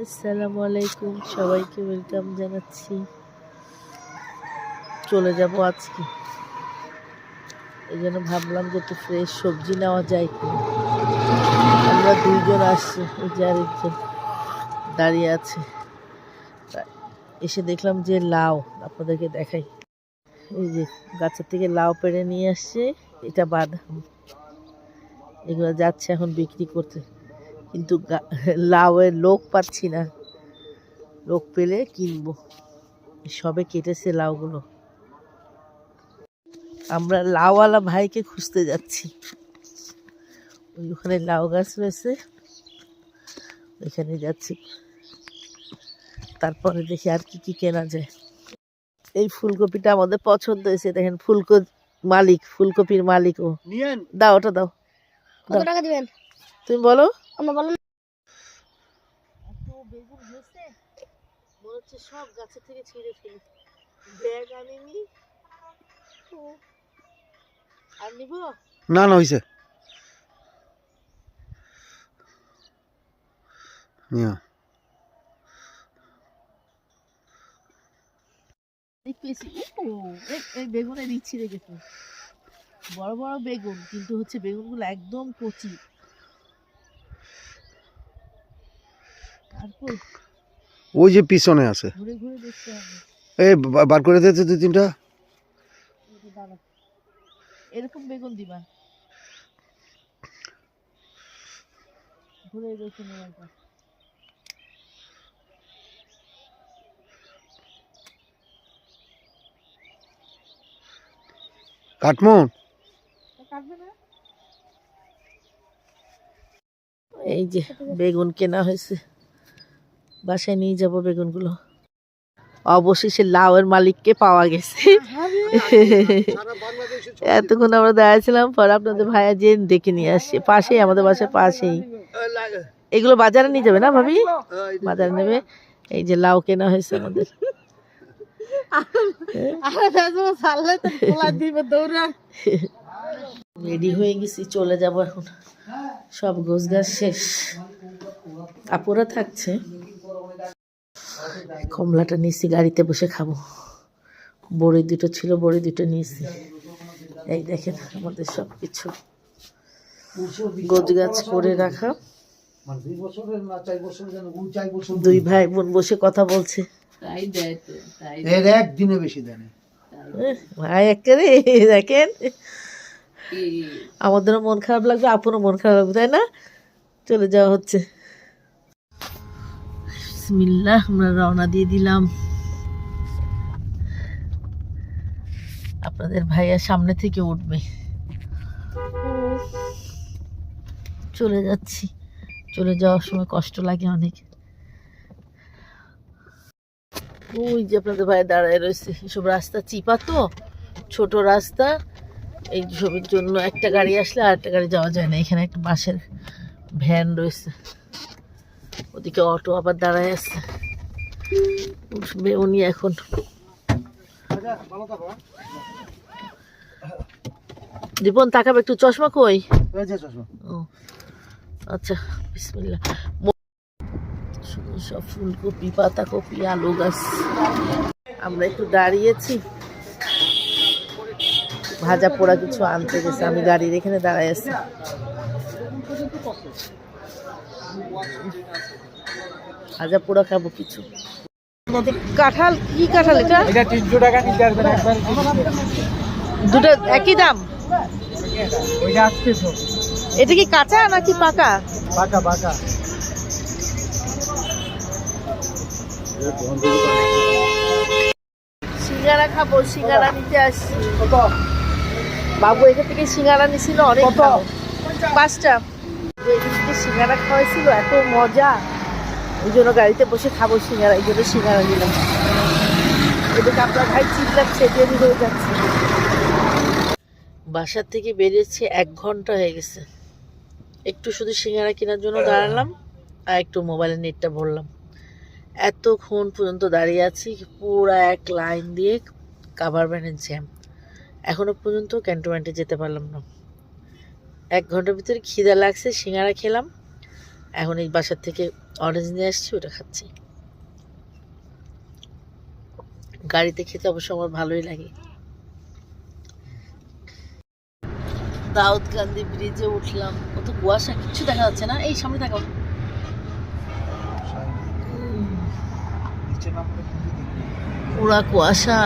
আসসালামু আলাইকুম, সবাইকে ওয়েলকাম জানাচ্ছি। চলে যাব আজকে। এই জন্য ভাবলাম যে একটু ফ্রেশ সবজি নেওয়া যায়। কি আমরা দুইজন আসছি ওই যে আরেকজন দাঁড়িয়ে আছে। এসে দেখলাম যে লাউ, আপনাদেরকে দেখাই। এই যে গাছের থেকে লাউ পেড়ে নিয়ে আসছে, এটা বাদাম। এগুলো যাচ্ছে এখন বিক্রি করতে। কিন্তু গা- লাউয়ের লোক পাচ্ছি না। লোক পেলে কিনবো। সবে কেটেছে লাউগুলো। আমরা লাউওয়ালা ভাইকে খুঁজতে যাচ্ছি। ওই ওখানে লাউ গাছ রয়েছে। ওইখানে যাচ্ছি। তারপরে দেখি আর কি কি কেনা যায়। এই ফুলকপিটা আমাদের পছন্দ হয়েছে। দেখেন ফুলকপি মালিক ফুলকপির মালিক ও। দাও ওটা দাও। কত দাও। টাকা দিবেন? তুমি বলো। আমরা হচ্ছে সব গাছের থেকে ছিঁড়ে ফেলি। ব্যাগ আনিনি ও, আর নিব? না না নিয়া এই- এই বেগুনের ইচ্ছে রেখেছে বড় বড় বেগুন কিন্তু হচ্ছে বেগুনগুলো একদম কচি। ওই যে পিছনে আছে। ঘুরে ঘুরে দেখতে হবে। এই বার করে দিয়েছে দুই তিনটা? এরকম বেগুন দিবা। ঘুরে এই যে বেগুন কেনা হয়েছে। বাসায় নিয়ে যাব বেগুনগুলো। অবশেষে লাউয়ের মালিককে পাওয়া গেছে। এতক্ষণ আমরা দাঁড়াইছিলাম, পরে আপনাদের ভাইয়া যে দেখে নিয়ে আসছে, পাশেই, আমাদের বাসার পাশেই। এগুলো বাজারে নিয়ে যাবে না ভাবি? বাজারে নেবে। এই যে লাউ কেনা হয়েছে আমাদের। রেডি হয়ে গেছি, চলে যাব এখন। সব গাছ শেষ। আপুরা থাকছে। কমলাটা নিয়েছি গাড়িতে বসে খাব। বড়ি দুটো ছিল বড়ি দুটো নিয়েছি এই দেখেন আমাদের সব কিছু গোছ গাছ করে রাখা। দুই ভাই বোন বসে কথা বলছে। এর একদিনে বেশি দেয় ভাই একেবারে দেখেন। আমাদেরও মন খারাপ লাগবে আপনারও মন খারাপ লাগবে তাই না? চলে যাওয়া হচ্ছে। বিসমিল্লাহ, আমরা রওনা দিয়ে দিলাম। আপনাদের ভাইয়া সামনে থেকে উঠবে। চলে যাচ্ছি। চলে যাওয়ার সময় কষ্ট লাগে অনেক। ওই যে আপনাদের ভাই দাঁড়ায় রয়েছে। এসব রাস্তা চিপা তো, ছোট রাস্তা। এই ছবির জন্য একটা গাড়ি আসলে আর একটা গাড়ি যাওয়া যায় না। এখানে একটা বাসের ভ্যান রয়েছে। ওদিকে অটো আবার দাঁড়ায় আছে। উনি এখন। দীপন তাকাবে একটু? চশমা কই? আচ্ছা বিসমিল্লাহ। শুধু সব ফুলকপি পাতাকপি আলু গাছ। আমরা একটু দাঁড়িয়েছি। ভাজা পোড়া কিছু আনতে গেছে আমি গাড়ির এখানে দাঁড়ায় আছি। ভাজা পোড়া খাব কিছু। কাঁঠাল কি কাঁঠাল এটা? এটা তিনশো টাকা নিতে পারবেন একবার দুটো একই দাম? ওইটা আসছে এটা কি কাঁচা নাকি পাকা? বাঁকা বাঁকা সিঙ্গারা খাব সিঙ্গারা নিতে আসছি। বাবু এখান থেকে সিঙ্গারা নিছিল অনেক। পাঁচটা। সিঙ্গারা এত মজা। ওই জন্য গাড়িতে বসে খাব সিঙ্গারা, এই জন্য সিঙ্গারা হয়ে যাচ্ছে। বাসার থেকে বেরিয়েছে, এক ঘণ্টা হয়ে গেছে। একটু শুধু সিঙ্গারা কেনার জন্য দাঁড়ালাম, আর একটু মোবাইলের নেটটা ভরলাম। এতক্ষণ পর্যন্ত দাঁড়িয়ে আছি, পুরো এক লাইন দিয়ে কাভার ভ্যানের জ্যাম এখনও পর্যন্ত ক্যান্টনমেন্টে যেতে পারলাম না। এক ঘণ্টার ভিতরে খিদা লাগছে সিঙ্গারা খেলাম। এখন এই বাসার থেকে অরেঞ্জ নিয়ে আসছি ওটা খাচ্ছি। গাড়িতে খেতে অবশ্য আমার ভালোই লাগে। দাউদ গান্ধী ব্রিজে উঠলাম। কত কুয়াশা কিচ্ছু দেখা যাচ্ছে না। এই সামনে দেখো। পুরা কুয়াশা।